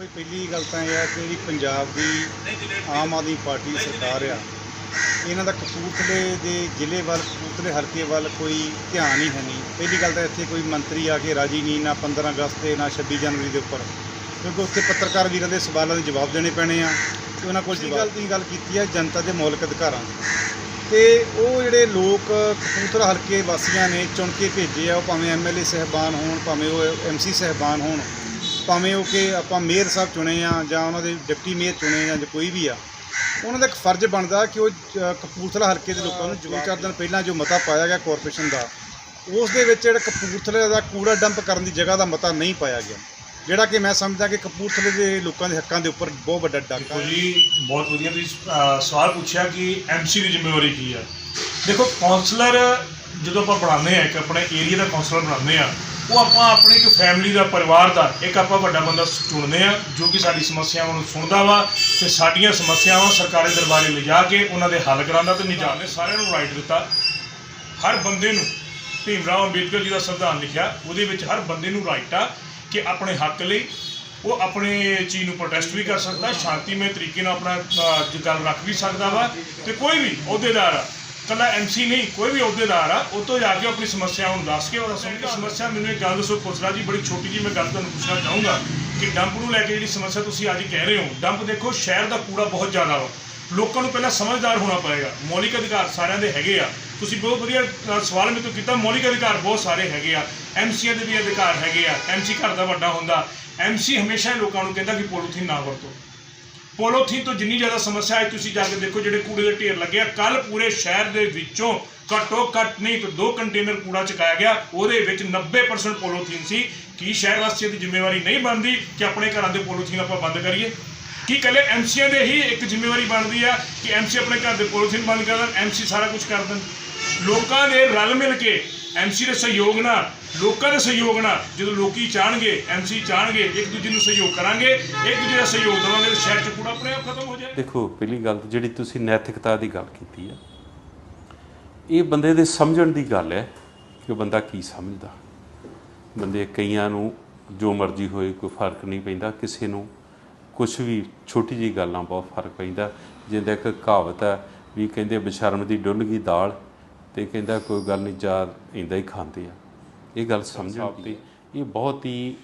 ਕੋਈ ਪਹਿਲੀ ਗੱਲ ਤਾਂ ਇਹ ਹੈ ਕਿ ਜਿਹੜੀ ਪੰਜਾਬ ਦੀ ਆਮ ਆਦਮੀ ਪਾਰਟੀ ਸਰਕਾਰ ਆ ਇਹਨਾਂ ਦਾ ਕਪੂਰਥਲੇ ਦੇ ਜ਼ਿਲ੍ਹੇ ਵੱਲ ਕਪੂਰਥਲੇ ਹਲਕੇ ਵੱਲ ਕੋਈ ਧਿਆਨ ਹੀ ਹੈ ਨਹੀਂ। ਪਹਿਲੀ ਗੱਲ ਤਾਂ ਇੱਥੇ ਕੋਈ ਮੰਤਰੀ ਆ ਕੇ ਰਾਜੀ ਨਹੀਂ ਨਾ 15 ਅਗਸਤ ਤੇ ਨਾ 26 ਜਨਵਰੀ ਦੇ ਉੱਪਰ। ਕਿਉਂਕਿ ਉੱਥੇ ਪੱਤਰਕਾਰ ਵੀਰਾਂ ਦੇ ਸਵਾਲਾਂ ਦੇ ਜਵਾਬ ਦੇਣੇ ਪੈਣੇ ਆ ਤੇ ਉਹਨਾਂ ਕੋਲ ਜਵਾਬ ਦੀ ਗੱਲ ਕੀਤੀ ਹੈ ਜਨਤਾ ਦੇ ਮੌਲਿਕ ਅਧਿਕਾਰਾਂ ਦੀ। ਤੇ ਉਹ ਜਿਹੜੇ ਲੋਕ ਕਪੂਰਥਲਾ ਹਲਕੇ ਵਾਸੀਆਂ ਨੇ ਚੁਣ ਕੇ ਭੇਜੇ ਆ ਉਹ ਭਾਵੇਂ ਐਮਐਲਏ ਸਹਿਬਾਨ ਹੋਣ ਭਾਵੇਂ ਉਹ ਐਮਸੀ ਸਹਿਬਾਨ ਹੋਣ ਭਾਵੇਂ ਉਹ ਕਿ ਆਪਾਂ ਮੇਅਰ ਸਾਹਿਬ ਚੁਣੇ ਆ ਜਾਂ ਉਹਨਾਂ ਦੇ ਡਿਪਟੀ ਮੇਅਰ ਚੁਣੇ ਆ ਜਾਂ ਕੋਈ ਵੀ ਆ ਉਹਨਾਂ ਦਾ ਇੱਕ ਫਰਜ਼ ਬਣਦਾ ਕਿ ਉਹ ਜ- ਕਪੂਰਥਲਾ ਹਲਕੇ ਦੇ ਲੋਕਾਂ ਨੂੰ ਦੋ ਚਾਰ ਦਿਨ ਪਹਿਲਾਂ ਜੋ ਮਤਾ ਪਾਇਆ ਗਿਆ ਕਾਰਪੋਰੇਸ਼ਨ ਦਾ ਉਸ ਦੇ ਵਿੱਚ ਜਿਹੜਾ ਕਪੂਰਥਲੇ ਦਾ ਕੂੜਾ ਡੰਪ ਕਰਨ ਦੀ ਜਗ੍ਹਾ ਦਾ ਮਤਾ ਨਹੀਂ ਪਾਇਆ ਗਿਆ। ਜਿਹੜਾ ਕਿ ਮੈਂ ਸਮਝਦਾ ਕਿ ਕਪੂਰਥਲੇ ਦੇ ਲੋਕਾਂ ਦੇ ਹੱਕਾਂ ਦੇ ਉੱਪਰ ਬਹੁਤ ਵੱਡਾ ਡਾਕਾ ਦੇਖੋ ਜੀ ਬਹੁਤ ਵਧੀਆ ਤੁਸੀਂ ਅਹ, ਸਵਾਲ ਪੁੱਛਿਆ ਕਿ ਐਮਸੀ ਦੀ ਜ਼ਿੰਮੇਵਾਰੀ ਕੀ ਆ। ਦੇਖੋ ਕਾਉਂਸਲਰ ਜਦੋਂ ਆਪਾਂ ਬਣਾਉਂਦੇ ਆ ਇੱਕ ਆਪਣੇ ਏਰੀਆ ਦਾ ਕਾਉਂਸਲਰ ਬਣਾਉਂਦੇ ਆ ਉਹ ਆਪਾਂ ਆਪਣੇ ਇੱਕ ਫੈਮਿਲੀ ਦਾ ਪਰਿਵਾਰ ਦਾ ਇੱਕ ਆਪਾਂ ਵੱਡਾ ਬੰਦਾ ਚੁਣਦੇ ਆ ਜੋ ਕਿ ਸਾਡੀ ਸਮੱਸਿਆਵਾਂ ਨੂੰ ਸੁਣਦਾ ਵਾ ਤੇ ਸਾਡੀਆਂ ਸਮੱਸਿਆਵਾਂ ਸਰਕਾਰੀ ਦਰਬਾਰੇ ਲਿਜਾ ਕੇ ਉਹਨਾਂ ਦੇ ਹੱਲ ਕਰਾਉਂਦਾ ਤੇ ਨਿਜਾਮ ਨੇ ਸਾਰਿਆਂ ਨੂੰ ਰਾਈਟ ਦਿੱਤਾ। ਹਰ ਬੰਦੇ ਨੂੰ ਭੀਮ ਰਾਓ ਅੰਬੇਦਕਰ ਜੀ ਦਾ ਸੰਵਿਧਾਨ ਲਿਖਿਆ, ਉਹਦੇ ਵਿੱਚ ਹਰ ਬੰਦੇ ਨੂੰ ਰਾਈਟ ਆ ਕਿ ਆਪਣੇ ਹੱਕ ਲਈ ਉਹ ਆਪਣੇ ਚੀਜ਼ ਨੂੰ ਪ੍ਰੋਟੈਸਟ ਵੀ ਕਰ ਸਕਦਾ, ਸ਼ਾਂਤੀਮਈ ਤਰੀਕੇ ਨਾਲ ਆਪਣਾ ਗੱਲ ਰੱਖ ਵੀ ਸਕਦਾ ਵਾ ਤੇ ਕੋਈ ਵੀ ਅਹੁਦੇਦਾਰ ਆ ਕੱਲਾ ਐਮਸੀ ਨਹੀਂ ਕੋਈ ਵੀ ਅਹੁਦੇਦਾਰ ਆ ਉਹ ਤੋਂ ਜਾ ਕੇ ਆਪਣੀ ਸਮੱਸਿਆ ਨੂੰ ਦੱਸ ਕੇ ਉਹਦਾ ਸਮਝ ਸਮੱਸਿਆ ਮੈਨੂੰ ਇੱਕ ਗੱਲ ਦੱਸੋ ਪੁੱਛਣਾ ਜੀ ਬੜੀ ਛੋਟੀ ਜੀ ਮੈਂ ਗੱਲ ਤੁਹਾਨੂੰ ਪੁੱਛਣਾ ਚਾਹੂੰਗਾ ਕਿ ਡੰਪ ਨੂੰ ਲੈ ਕੇ ਜਿਹੜੀ ਸਮੱਸਿਆ ਤੁਸੀਂ ਅੱਜ ਕਹਿ ਰਹੇ ਹੋ ਡੰਪ ਦੇਖੋ ਸ਼ਹਿਰ ਦਾ ਕੂੜਾ ਬਹੁਤ ਜ਼ਿਆਦਾ ਵਾ। ਲੋਕਾਂ ਨੂੰ ਪਹਿਲਾਂ ਸਮਝਦਾਰ ਹੋਣਾ ਪਏਗਾ ਮੌਲਿਕ ਅਧਿਕਾਰ ਸਾਰਿਆਂ ਦੇ ਹੈਗੇ ਆ। ਤੁਸੀਂ ਬਹੁਤ ਵਧੀਆ ਸਵਾਲ ਤੋਂ ਕੀਤਾ ਮੌਲਿਕ ਅਧਿਕਾਰ ਬਹੁਤ ਸਾਰੇ ਹੈਗੇ ਆ। ਐਮਸੀਆਂ ਦੇ ਵੀ ਅਧਿਕਾਰ ਹੈਗੇ ਆ ਐਮਸੀ ਘਰ ਦਾ ਵੱਡਾ ਹੁੰਦਾ। ਐਮਸੀ ਹਮੇਸ਼ਾ ਲੋਕਾਂ ਨੂੰ ਕਹਿੰਦਾ ਕਿ ਪੋਲੀਥੀਨ ਨਾ ਵਰਤੋ। ਪੋਲੋਥੀਨ ਤੋਂ ਜਿੰਨੀ ਜ਼ਿਆਦਾ ਸਮੱਸਿਆ ਹੈ ਤੁਸੀਂ ਜਾ ਕੇ ਦੇਖੋ ਜਿਹੜੇ ਕੂੜੇ ਦੇ ਢੇਰ ਲੱਗੇ ਆ। ਕੱਲ ਪੂਰੇ ਸ਼ਹਿਰ ਦੇ ਵਿੱਚੋਂ ਘੱਟੋ ਘੱਟ ਨਹੀਂ ਤਾਂ ਦੋ ਕੰਟੇਨਰ ਕੂੜਾ ਚੁਕਾਇਆ ਗਿਆ। ਉਹਦੇ ਵਿੱਚ 90% ਪੋਲੋਥੀਨ ਸੀ। ਕੀ ਸ਼ਹਿਰ ਵਾਸੀਆਂ ਦੀ ਜ਼ਿੰਮੇਵਾਰੀ ਨਹੀਂ ਬਣਦੀ ਕਿ ਆਪਣੇ ਘਰਾਂ ਦੇ ਪੋਲੋਥੀਨ ਆਪਾਂ ਬੰਦ ਕਰੀਏ? ਕੀ ਕੱਲੇ ਐਮਸੀਆਂ ਦੇ ਹੀ ਇੱਕ ਜ਼ਿੰਮੇਵਾਰੀ ਬਣਦੀ ਆ ਕਿ ਐਮਸੀ ਆਪਣੇ ਘਰ ਦੇ ਪੋਲੀਥੀਨ ਬੰਦ ਕਰ ਦੇਣ? ਐਮਸੀ ਸਾਰਾ ਕੁਝ ਕਰ ਦੇਣ। ਲੋਕਾਂ ਦੇ ਰਲ ਮਿਲ ਕੇ ਐਮਸੀ ਦੇ ਸਹਿਯੋਗ ਨਾਲ, ਲੋਕਾਂ ਦੇ ਸਹਿਯੋਗ ਨਾਲ ਜਦੋਂ ਲੋਕੀ ਚਾਹਣਗੇ ਐਮਸੀ ਚਾਹਣਗੇ, ਇੱਕ ਦੂਜੇ ਨੂੰ ਸਹਿਯੋਗ ਕਰਾਂਗੇ, ਇੱਕ ਦੂਜੇ ਦਾ ਸਹਿਯੋਗ ਦੇਵਾਂਗੇ ਤਾਂ ਸ਼ਹਿਰ ਚ ਕੂੜਾ ਆਪਣੇ ਆਪ ਖਤਮ ਹੋ ਜਾਏਗਾ ਦੇਖੋ, ਪਹਿਲੀ ਗੱਲ ਜਿਹੜੀ ਤੁਸੀਂ ਨੈਤਿਕਤਾ ਦੀ ਗੱਲ ਕੀਤੀ ਹੈ ਇਹ ਬੰਦੇ ਦੇ ਸਮਝਣ ਦੀ ਗੱਲ ਹੈ ਕਿ ਬੰਦਾ ਕੀ ਸਮਝਦਾ। ਬੰਦੇ ਕਈਆਂ ਨੂੰ ਜੋ ਮਰਜ਼ੀ ਹੋਏ, ਕੋਈ ਫ਼ਰਕ ਨਹੀਂ ਪੈਂਦਾ, ਕਿਸੇ ਨੂੰ ਕੁਝ ਵੀ ਛੋਟੀ ਜੀ ਗੱਲਾਂ ਬਹੁਤ ਫ਼ਰਕ ਪੈਂਦਾ। ਜਿੰਦਾ ਇੱਕ ਕਹਾਵਤ ਹੈ ਵੀ ਕਹਿੰਦੇ ਬਸ਼ਰਮ ਦੀ ਡੁੱਲ ਗਈ ਦਾਲ। ਤੇ ਕਹਿੰਦਾ ਕੋਈ ਗੱਲ ਨਹੀਂ ਜਾ ਇੰਦਾ ਹੀ ਖਾਂਦੇ ਆ। ਇਹ ਗੱਲ ਸਮਝਣ ਦੀ ਇਹ ਬਹੁਤ ਹੀ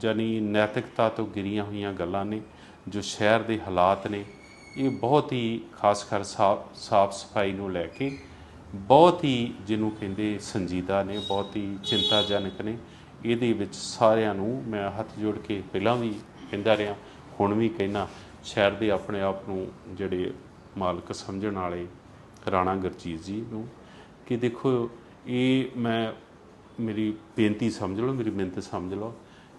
ਜਾਨੀ ਨੈਤਿਕਤਾ ਤੋਂ ਗਿਰੀਆਂ ਹੋਈਆਂ ਗੱਲਾਂ ਨੇ ਜੋ ਸ਼ਹਿਰ ਦੇ ਹਾਲਾਤ ਨੇ। ਇਹ ਬਹੁਤ ਹੀ ਖਾਸ ਕਰ ਸਾਫ਼ ਸਾਫ਼ ਸਫ਼ਾਈ ਨੂੰ ਲੈ ਕੇ ਬਹੁਤ ਹੀ ਜਿਹਨੂੰ ਕਹਿੰਦੇ ਸੰਜੀਦਾ ਨੇ ਬਹੁਤ ਹੀ ਚਿੰਤਾਜਨਕ ਨੇ। ਇਹਦੇ ਵਿੱਚ ਸਾਰਿਆਂ ਨੂੰ ਮੈਂ ਹੱਥ ਜੋੜ ਕੇ ਪਹਿਲਾਂ ਵੀ ਕਹਿੰਦਾ ਰਿਹਾ ਹੁਣ ਵੀ ਕਹਿਣਾ ਸ਼ਹਿਰ ਦੇ ਆਪਣੇ ਆਪ ਨੂੰ ਜਿਹੜੇ ਮਾਲਕ ਸਮਝਣ ਵਾਲੇ ਰਾਣਾ ਗੁਰਜੀਤ ਜੀ ਨੂੰ ਕਿ ਦੇਖੋ, ਇਹ ਮੈਂ ਮੇਰੀ ਬੇਨਤੀ ਸਮਝ ਲਓ, ਮੇਰੀ ਮਿਹਨਤ ਸਮਝ ਲਓ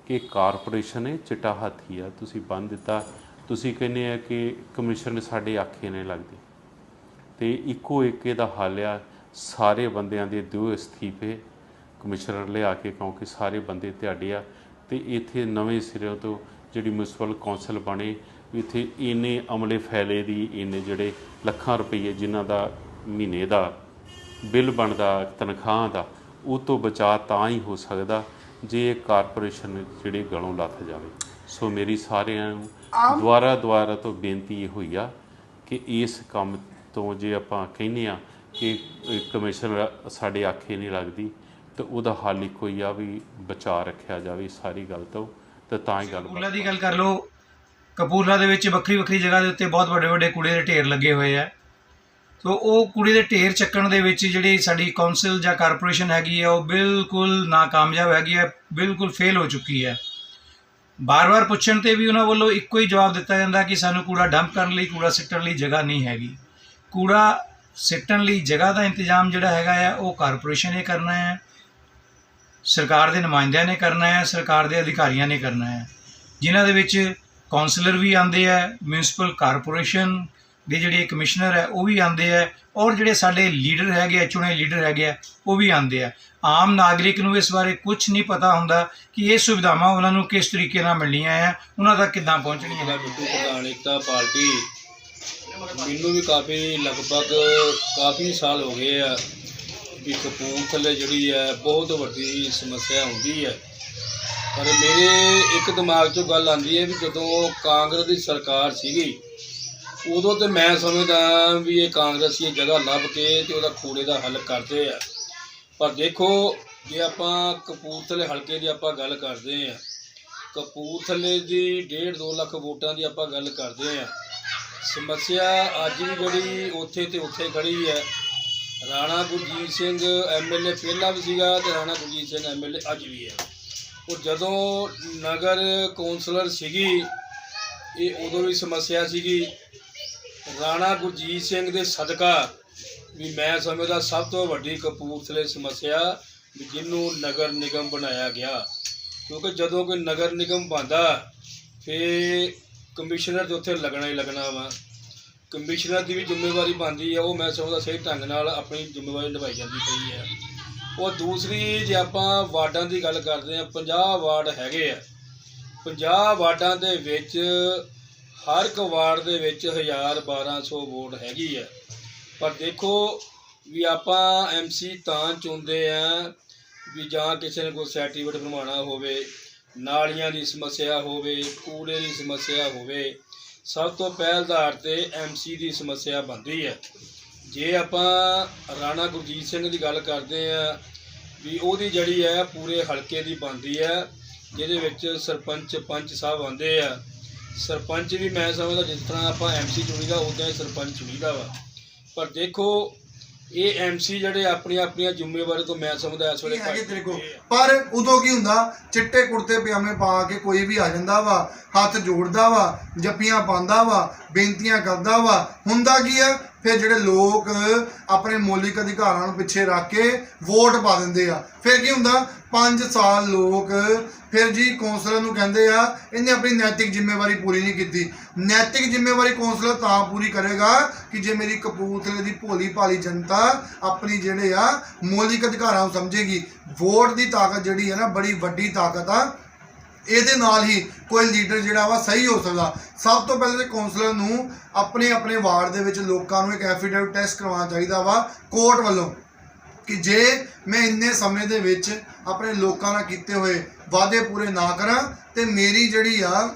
ਕਿ ਕਾਰਪੋਰੇਸ਼ਨ ਹੈ ਚਿੱਟਾ ਹਾਥੀ ਆ, ਤੁਸੀਂ ਬੰਨ ਦਿੱਤਾ। ਤੁਸੀਂ ਕਹਿੰਦੇ ਆ ਕਿ ਕਮਿਸ਼ਨ ਸਾਡੇ ਆਖੇ ਨੇ ਲੱਗਦੀ। ਤੇ ਇੱਕੋ ਇੱਕ ਦਾ ਹੱਲ ਆ, ਸਾਰੇ ਬੰਦਿਆਂ ਦੇ ਦਿਓ ਅਸਤੀਫੇ। ਕਮਿਸ਼ਨਰ ਲਿਆ ਕੇ ਕਿਉਂਕਿ ਸਾਰੇ ਬੰਦੇ ਤੁਹਾਡੇ ਆ। ਤੇ ਇੱਥੇ ਨਵੇਂ ਸਿਰੇ ਤੋਂ ਜਿਹੜੀ ਮਿਊਨਿਸਪਲ ਕੌਂਸਲ ਬਣੇ, ਇੱਥੇ ਇੰਨੇ ਅਮਲੇ ਫੈਲੇ ਦੀ, ਇੰਨੇ ਜਿਹੜੇ ਲੱਖਾਂ ਰੁਪਏ ਜਿਨ੍ਹਾਂ ਦਾ ਮਹੀਨੇ ਦਾ ਬਿੱਲ ਬਣਦਾ ਤਨਖਾਹ ਦਾ ਉਹ ਤੋਂ ਬਚਾ ਤਾਂ ਹੀ ਹੋ ਸਕਦਾ ਜੇ ਇਹ ਕਾਰਪੋਰੇਸ਼ਨ ਜਿਹੜੀ ਗਲੋਂ ਲੱਥ ਜਾਵੇ। ਸੋ ਮੇਰੀ ਸਾਰਿਆਂ ਨੂੰ ਦੁਆਰਾ ਦੁਆਰਾ ਤੋਂ ਬੇਨਤੀ ਇਹ ਹੋਈ ਆ ਕਿ ਇਸ ਕੰਮ ਤੋਂ ਜੇ ਆਪਾਂ ਕਹਿੰਦੇ ਆ ਕਿ ਕਮਿਸ਼ਨ ਸਾਡੇ ਆਖੇ ਨਹੀਂ ਲੱਗਦੀ ਤਾਂ ਉਹਦਾ ਹੱਲ ਇੱਕੋ ਹੀ ਆ ਵੀ ਬਚਾ ਰੱਖਿਆ ਜਾਵੇ ਸਾਰੀ ਗੱਲ ਤੋਂ ਤਾਂ ਤਾਂ ਹੀ ਗੱਲ ਕਪੂਰਲਾ ਦੀ ਗੱਲ ਕਰ ਲਓ ਕਪੂਰਲਾ ਦੇ ਵਿੱਚ ਵੱਖਰੀ ਵੱਖਰੀ ਜਗ੍ਹਾ ਦੇ ਉੱਤੇ ਬਹੁਤ ਵੱਡੇ ਵੱਡੇ ਕੂੜੇ ਦੇ ਢੇਰ ਲੱਗੇ ਹੋਏ ਆ। ਸੋ ਉਹ ਕੂੜੇ ਦੇ ਢੇਰ ਚੱਕਣ ਦੇ ਵਿੱਚ ਜਿਹੜੀ ਸਾਡੀ ਕਾਉਂਸਲ ਜਾਂ ਕਾਰਪੋਰੇਸ਼ਨ ਹੈਗੀ ਹੈ, ਉਹ ਬਿਲਕੁਲ ਨਾਕਾਮਯਾਬ ਹੈਗੀ ਹੈ, ਬਿਲਕੁਲ ਫੇਲ ਹੋ ਚੁੱਕੀ ਹੈ। ਬਾਰ-ਬਾਰ ਪੁੱਛਣ ਤੇ ਵੀ ਉਹਨਾਂ ਵੱਲੋਂ ਇੱਕੋ ਹੀ ਜਵਾਬ ਦਿੱਤਾ ਜਾਂਦਾ ਕਿ ਸਾਨੂੰ ਕੂੜਾ ਡੰਪ ਕਰਨ ਲਈ, ਕੂੜਾ ਸਿੱਟਣ ਲਈ ਜਗ੍ਹਾ ਨਹੀਂ ਹੈਗੀ। ਕੂੜਾ ਸਿੱਟਣ ਲਈ ਜਗ੍ਹਾ ਦਾ ਇੰਤਜ਼ਾਮ ਜਿਹੜਾ ਹੈਗਾ ਆ ਉਹ ਕਾਰਪੋਰੇਸ਼ਨ ਨੇ ਕਰਨਾ ਹੈ, ਸਰਕਾਰ ਦੇ ਨੁਮਾਇੰਦਿਆਂ ਨੇ ਕਰਨਾ ਹੈ, ਸਰਕਾਰ ਦੇ ਅਧਿਕਾਰੀਆਂ ਨੇ ਕਰਨਾ ਹੈ। ਜਿਨ੍ਹਾਂ ਦੇ ਵਿੱਚ ਕਾਉਂਸਲਰ ਵੀ ਆਉਂਦੇ ਆ ਮਿਊਨਿਸਪਲ ਕਾਰਪੋਰੇਸ਼ਨ ਦੇ ਜਿਹੜੇ ਕਮਿਸ਼ਨਰ ਹੈ, ਉਹ ਵੀ ਆਉਂਦੇ ਆ ਔਰ ਜਿਹੜੇ ਸਾਡੇ ਲੀਡਰ ਹੈਗੇ ਆ, ਚੁਣੇ ਲੀਡਰ ਹੈਗੇ ਆ, ਉਹ ਵੀ ਆਉਂਦੇ ਆ। ਆਮ ਨਾਗਰਿਕ ਨੂੰ ਇਸ ਬਾਰੇ ਕੁਝ ਨਹੀਂ ਪਤਾ ਹੁੰਦਾ ਕਿ ਇਹ ਸੁਵਿਧਾਵਾਂ ਉਹਨਾਂ ਨੂੰ ਕਿਸ ਤਰੀਕੇ ਨਾਲ ਮਿਲਣੀਆਂ ਆ, ਉਹਨਾਂ ਤੱਕ ਕਿੱਦਾਂ ਪਹੁੰਚਣੀਆਂ ਮੇਰਾ ਬਿੱਟੂ ਪ੍ਰਧਾਨਿਕਤਾ ਪਾਰਟੀ ਮੈਨੂੰ ਵੀ ਕਾਫੀ ਲਗਭਗ ਕਾਫੀ ਸਾਲ ਹੋ ਗਏ ਆ ਵੀ ਕਪੂਰਥਲੇ ਜਿਹੜੀ ਹੈ ਬਹੁਤ ਵੱਡੀ ਸਮੱਸਿਆ ਹੁੰਦੀ ਹੈ ਪਰ ਮੇਰੇ ਇੱਕ ਦਿਮਾਗ 'ਚੋਂ ਗੱਲ ਆਉਂਦੀ ਹੈ ਵੀ ਜਦੋਂ ਕਾਂਗਰਸ ਦੀ ਸਰਕਾਰ ਸੀਗੀ ਉਦੋਂ ਤੇ ਮੈਂ ਸਮਝਦਾ ਵੀ ਇਹ ਕਾਂਗਰਸੀ ਇਹ ਜਗ੍ਹਾ ਲੱਭ ਕੇ ਤੇ ਉਹਦਾ ਕੂੜੇ ਦਾ ਹੱਲ ਕਰਦੇ ਆ। ਪਰ ਦੇਖੋ, ਜੇ ਆਪਾਂ ਕਪੂਰਥਲੇ ਹਲਕੇ ਦੀ ਆਪਾਂ ਗੱਲ ਕਰਦੇ ਆ, ਕਪੂਰਥਲੇ ਦੀ 1.5 2 ਲੱਖ ਵੋਟਾਂ ਦੀ ਆਪਾਂ ਗੱਲ ਕਰਦੇ ਆ, ਸਮੱਸਿਆ ਅੱਜ ਵੀ ਜਿਹੜੀ ਉੱਥੇ ਤੇ ਉੱਥੇ ਖੜੀ ਹੈ। ਰਾਣਾ ਗੁਰਜੀਤ ਸਿੰਘ ਐਮਐਲਏ ਪਹਿਲਾਂ ਵੀ ਸੀਗਾ ਤੇ ਰਾਣਾ ਗੁਰਜੀਤ ਸਿੰਘ ਐਮਐਲਏ ਅੱਜ ਵੀ ਹੈ। ਉਹ ਜਦੋਂ ਨਗਰ ਕੌਂਸਲਰ ਸੀਗੀ, ਇਹ ਉਦੋਂ ਵੀ ਸਮੱਸਿਆ ਸੀਗੀ। ਰਾਣਾ ਗੁਰਜੀਤ ਸਿੰਘ ਦੇ ਸਦਕਾ ਵੀ ਮੈਂ ਸਮਝਦਾ ਸਭ ਤੋਂ ਵੱਡੀ ਕਪੂਰਥਲੇ ਸਮੱਸਿਆ ਵੀ ਜਿਹਨੂੰ ਨਗਰ ਨਿਗਮ ਬਣਾਇਆ ਗਿਆ। ਕਿਉਂਕਿ ਜਦੋਂ ਕੋਈ ਨਗਰ ਨਿਗਮ ਬਣਦਾ ਫੇ ਕਮਿਸ਼ਨਰ ਤੇ ਉੱਥੇ ਲੱਗਣਾ ਹੀ ਲੱਗਣਾ ਵਾ। ਕਮਿਸ਼ਨਰ ਦੀ ਵੀ ਜ਼ਿੰਮੇਵਾਰੀ ਬਣਦੀ ਆ, ਉਹ ਮੈਂ ਸਮਝਦਾ ਸਹੀ ਢੰਗ ਨਾਲ ਆਪਣੀ ਜ਼ਿੰਮੇਵਾਰੀ ਨਿਭਾਈ ਜਾਂਦੀ ਪਈ ਹੈ ਉਹ ਦੂਸਰੀ ਜੇ ਆਪਾਂ ਵਾਰਡਾਂ ਦੀ ਗੱਲ ਕਰਦੇ ਆ 50 ਵਾਰਡ ਹੈਗੇ ਆ। 50 ਵਾਰਡਾਂ ਦੇ ਵਿੱਚ ਹਰ ਇੱਕ ਵਾਰਡ ਦੇ ਵਿੱਚ 1000 1200 ਵੋਟ ਹੈਗੀ ਹੈ ਪਰ ਦੇਖੋ ਵੀ ਆਪਾਂ ਐਮਸੀ ਤਾਂ ਚੁਣਦੇ ਆ ਵੀ ਜਾਂ ਕਿਸੇ ਨੇ ਕੋਈ ਸਰਟੀਫਿਕੇਟ ਬਣਵਾਉਣਾ ਹੋਵੇ, ਨਾਲੀਆਂ ਦੀ ਸਮੱਸਿਆ ਹੋਵੇ, ਕੂੜੇ ਦੀ ਸਮੱਸਿਆ ਹੋਵੇ, ਸਭ ਤੋਂ ਪਹਿਲ ਆਧਾਰ ਤੇ ਐਮਸੀ ਦੀ ਸਮੱਸਿਆ ਬਣਦੀ ਹੈ ਜੇ ਆਪਾਂ ਰਾਣਾ ਗੁਰਜੀਤ ਸਿੰਘ ਦੀ ਗੱਲ ਕਰਦੇ ਆ ਵੀ ਉਹਦੀ ਜਿਹੜੀ ਹੈ ਪੂਰੇ ਹਲਕੇ ਦੀ ਬਣਦੀ ਹੈ ਜਿਹਦੇ ਵਿੱਚ ਸਰਪੰਚ ਪੰਚ ਸਾਹਿਬ ਆਉਂਦੇ ਆ ਸਰਪੰਚ ਵੀ ਮੈਂ ਸਮਝਦਾ ਜਿਸ ਤਰ੍ਹਾਂ ਆਪਾਂ ਐਮਸੀ ਚੁਣੀਦਾ ਉਦਾਂ ਹੀ ਸਰਪੰਚ ਚੁਣੀਦਾ ਵਾ ਪਰ ਦੇਖੋ ਇਹ ਐਮਸੀ ਜਿਹੜੇ ਆਪਣੀਆਂ ਆਪਣੀਆਂ ਜ਼ਿੰਮੇਵਾਰੀ ਤੋਂ ਮੈਂ ਸਮਝਦਾ ਇਸ ਵੇਲੇ ਹੈਗੇ ਤੇਰੇ ਕੋਲ। ਪਰ ਉਦੋਂ ਕੀ ਹੁੰਦਾ ਚਿੱਟੇ ਕੁੜਤੇ ਪਜਾਮੇ ਪਾ ਕੇ ਕੋਈ ਵੀ ਆ ਜਾਂਦਾ ਵਾ ਹੱਥ ਜੋੜਦਾ ਵਾ ਜੱਫੀਆਂ ਪਾਉਂਦਾ ਵਾ ਬੇਨਤੀਆਂ ਕਰਦਾ ਵਾ। ਹੁੰਦਾ ਕੀ ਆ? ਫਿਰ ਜਿਹੜੇ ਲੋਕ ਆਪਣੇ ਮੌਲਿਕ ਅਧਿਕਾਰਾਂ ਨੂੰ ਪਿੱਛੇ ਰੱਖ ਕੇ ਵੋਟ ਪਾ ਦਿੰਦੇ ਆ। ਫਿਰ ਕੀ ਹੁੰਦਾ? 5 ਸਾਲ ਲੋਕ ਫਿਰ ਜੀ ਕੌਂਸਲਰ ਨੂੰ ਕਹਿੰਦੇ ਆ, ਇਹਨੇ ਆਪਣੀ ਨੈਤਿਕ ਜ਼ਿੰਮੇਵਾਰੀ ਪੂਰੀ ਨਹੀਂ ਕੀਤੀ। ਨੈਤਿਕ ਜ਼ਿੰਮੇਵਾਰੀ ਕੌਂਸਲਰ ਤਾਂ ਪੂਰੀ ਕਰੇਗਾ ਕਿ ਜੇ ਮੇਰੀ ਕਪੂਰਥਲੇ ਦੀ ਭੋਲੀ ਭਾਲੀ ਜਨਤਾ ਆਪਣੀ ਜਿਹੜੇ ਆ ਮੌਲਿਕ ਅਧਿਕਾਰਾਂ ਨੂੰ ਸਮਝੇਗੀ। ਵੋਟ ਦੀ ਤਾਕਤ ਜਿਹੜੀ ਹੈ ਨਾ, ਬੜੀ ਵੱਡੀ ਤਾਕਤ ਆ। ਇਹਦੇ ਨਾਲ ਹੀ ਕੋਈ ਲੀਡਰ ਜਿਹੜਾ ਵਾ ਸਹੀ ਹੋ ਸਕਦਾ। ਸਭ ਤੋਂ ਪਹਿਲਾਂ ਤੇ ਕੌਂਸਲਰ ਨੂੰ ਆਪਣੇ ਆਪਣੇ ਵਾਰਡ ਦੇ ਵਿੱਚ ਲੋਕਾਂ ਨੂੰ ਇੱਕ ਐਫੀਡੇਵਿਟ ਟੈਸਟ ਕਰਵਾਉਣਾ ਚਾਹੀਦਾ ਵਾ ਕੋਰਟ ਵੱਲੋਂ ਕਿ ਜੇ ਮੈਂ ਇੰਨੇ ਸਮੇਂ ਦੇ ਵਿੱਚ ਆਪਣੇ ਲੋਕਾਂ ਨਾਲ ਕੀਤੇ ਹੋਏ ਵਾਅਦੇ ਪੂਰੇ ਨਾ ਕਰਾਂ ਤੇ ਮੇਰੀ ਜਿਹੜੀ ਆ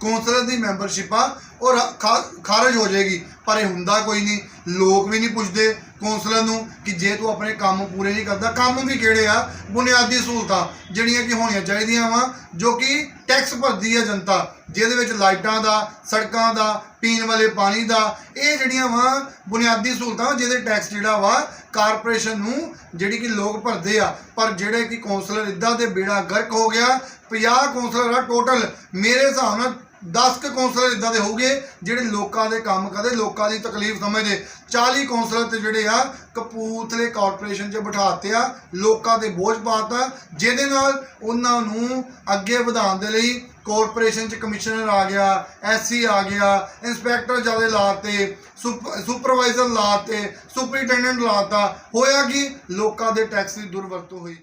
ਕੌਂਸਲਰ ਦੀ ਮੈਂਬਰਸ਼ਿਪ ਆ, ਉਹ ਰਾ- ਖਾ- ਖਾਰਜ ਹੋ ਜਾਏਗੀ। ਪਰ ਇਹ ਹੁੰਦਾ ਕੋਈ ਨਹੀਂ। ਲੋਕ ਵੀ ਨਹੀਂ ਪੁੱਛਦੇ। ਕੌਂਸਲਰ ਨੂੰ ਕਿ ਜੇ ਤੂੰ ਆਪਣੇ ਕੰਮ ਪੂਰੇ ਨਹੀਂ ਕਰਦਾ, ਕੰਮ ਵੀ ਕਿਹੜੇ ਆ? ਬੁਨਿਆਦੀ ਸਹੂਲਤਾਂ, ਜਿਹੜੀਆਂ ਕਿ ਹੋਣੀਆਂ ਚਾਹੀਦੀਆਂ ਵਾ, ਜੋ ਕਿ ਟੈਕਸ ਭਰਦੀ ਆ ਜਨਤਾ, ਜਿਹਦੇ ਵਿੱਚ ਲਾਈਟਾਂ ਦਾ, ਸੜਕਾਂ ਦਾ, ਪੀਣ ਵਾਲੇ ਪਾਣੀ ਦਾ, ਇਹ ਜਿਹੜੀਆਂ ਵਾ ਬੁਨਿਆਦੀ ਸਹੂਲਤਾਂ, ਜਿਹਦੇ ਟੈਕਸ ਜਿਹੜਾ ਵਾ, ਕਾਰਪੋਰੇਸ਼ਨ ਨੂੰ ਜਿਹੜੀ ਕਿ ਲੋਕ ਭਰਦੇ ਆ। ਪਰ ਜਿਹੜੇ ਕਿ ਕੌਂਸਲਰ ਇਦਾਂ ਦੇ ਬੇੜਾ ਗਰਕ ਹੋ ਗਿਆ 50 ਕੌਂਸਲਰ ਆ ਟੋਟਲ ਮੇਰੇ ਹਿਸਾਬ ਨਾਲ 10 ਕੁ ਕੌਂਸਲਰ ਇਦਾਂ ਦੇ ਹੋਊਗੇ ਜਿਹੜੇ ਲੋਕਾਂ ਦੇ ਕੰਮ ਕਰਦੇ, ਲੋਕਾਂ ਦੀ ਤਕਲੀਫ ਸਮਝਦੇ। 40 ਕੌਂਸਲਰ ਤੇ ਜਿਹੜੇ ਆ, ਕਪੂਰਥਲੇ ਕਾਰਪੋਰੇਸ਼ਨ 'ਚ ਬਿਠਾਤੇ ਆ, ਲੋਕਾਂ ਦੇ ਬੋਝ ਪਾਤਾ, ਜਿਹਦੇ ਨਾਲ ਉਹਨਾਂ ਨੂੰ ਅੱਗੇ ਵਧਾਉਣ ਦੇ ਲਈ ਕਾਰਪੋਰੇਸ਼ਨ 'ਚ ਕਮਿਸ਼ਨਰ ਆ ਗਿਆ ਐਸਸੀ ਆ ਗਿਆ ਇੰਸਪੈਕਟਰ ਜ਼ਿਆਦਾ ਲਾਤੇ ਸੁਪ- ਸੁਪਰਵਾਈਜ਼ਰ ਲਾਤੇ ਸੁਪਰੀਟੈਂਡੈਂਟ ਲਾਤਾ। ਹੋਇਆ ਕਿ? ਲੋਕਾਂ ਦੇ ਟੈਕਸ ਦੀ ਦੁਰਵਰਤੋਂ ਹੋਈ।